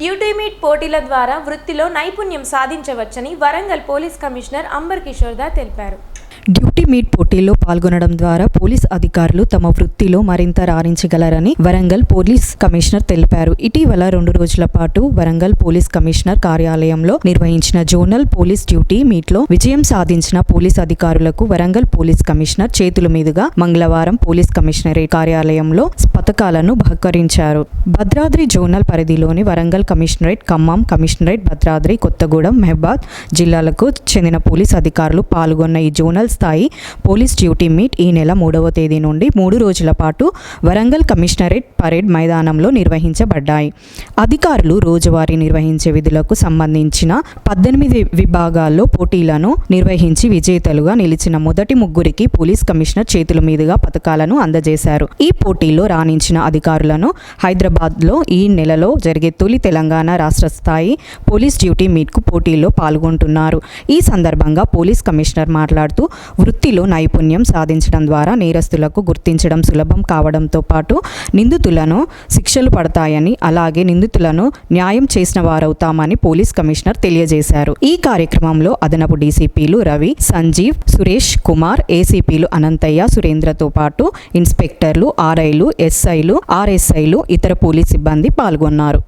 Duty meet పోటీల ద్వారా వృత్తిలో నైపుణ్యం సాధించవచ్చని Warangal police commissioner amber Kishore దా తెలిపారు. డ్యూటీ మీట్ పోటీల్లో పాల్గొనడం ద్వారా పోలీస్ అధికారులు తమ వృత్తిలో మరింత రాణించగలరని వరంగల్ పోలీస్ కమిషనర్ తెలిపారు. ఇటీవల రెండు రోజుల పాటు వరంగల్ పోలీస్ కమిషనర్ కార్యాలయంలో నిర్వహించిన జోనల్ పోలీస్ డ్యూటీ మీట్లో విజయం సాధించిన పోలీస్ అధికారులకు వరంగల్ పోలీస్ కమిషనర్ చేతుల మీదుగా మంగళవారం పోలీస్ కమిషనరేట్ కార్యాలయంలో పథకాలను బహుకరించారు. భద్రాద్రి జోనల్ పరిధిలోని వరంగల్ కమిషనరేట్ ఖమ్మం కమిషనరేట్ భద్రాద్రి కొత్తగూడెం మెహబాద్ జిల్లాలకు చెందిన పోలీస్ అధికారులు పాల్గొన్న ఈ జోనల్ స్థాయి పోలీస్ డ్యూటీ మీట్ ఈ నెల మూడవ తేదీ నుండి మూడు రోజుల పాటు వరంగల్ కమిషనరేట్ పరేడ్ మైదానంలో నిర్వహించబడ్డాయి. అధికారులు రోజువారీ నిర్వహించే విధులకు సంబంధించిన పద్దెనిమిది విభాగాల్లో పోటీలను నిర్వహించి విజేతలుగా నిలిచిన మొదటి ముగ్గురికి పోలీస్ కమిషనర్ చేతుల మీదుగా పథకాలను అందజేశారు. ఈ పోటీల్లో రాణించిన అధికారులను హైదరాబాద్లో ఈ నెలలో జరిగే తొలి తెలంగాణ రాష్ట్ర స్థాయి పోలీస్ డ్యూటీ మీట్కు పోటీల్లో పాల్గొంటున్నారు. ఈ సందర్భంగా పోలీస్ కమిషనర్ మాట్లాడుతూ వృత్తిలో నైపుణ్యం సాధించడం ద్వారా నేరస్తులకు గుర్తించడం సులభం కావడంతో పాటు నిందితులను శిక్షలు పడతాయని అలాగే నిందితులను న్యాయం చేసిన వారవుతామని పోలీస్ కమిషనర్ తెలియజేశారు. ఈ కార్యక్రమంలో అదనపు డీసీపీలు రవి సంజీవ్ సురేష్ కుమార్ ఏసీపీలు అనంతయ్య సురేంద్రతో పాటు ఇన్స్పెక్టర్లు ఆర్ఐలు ఎస్ఐలు ఆర్ఎస్ఐలు ఇతర పోలీస్ సిబ్బంది పాల్గొన్నారు.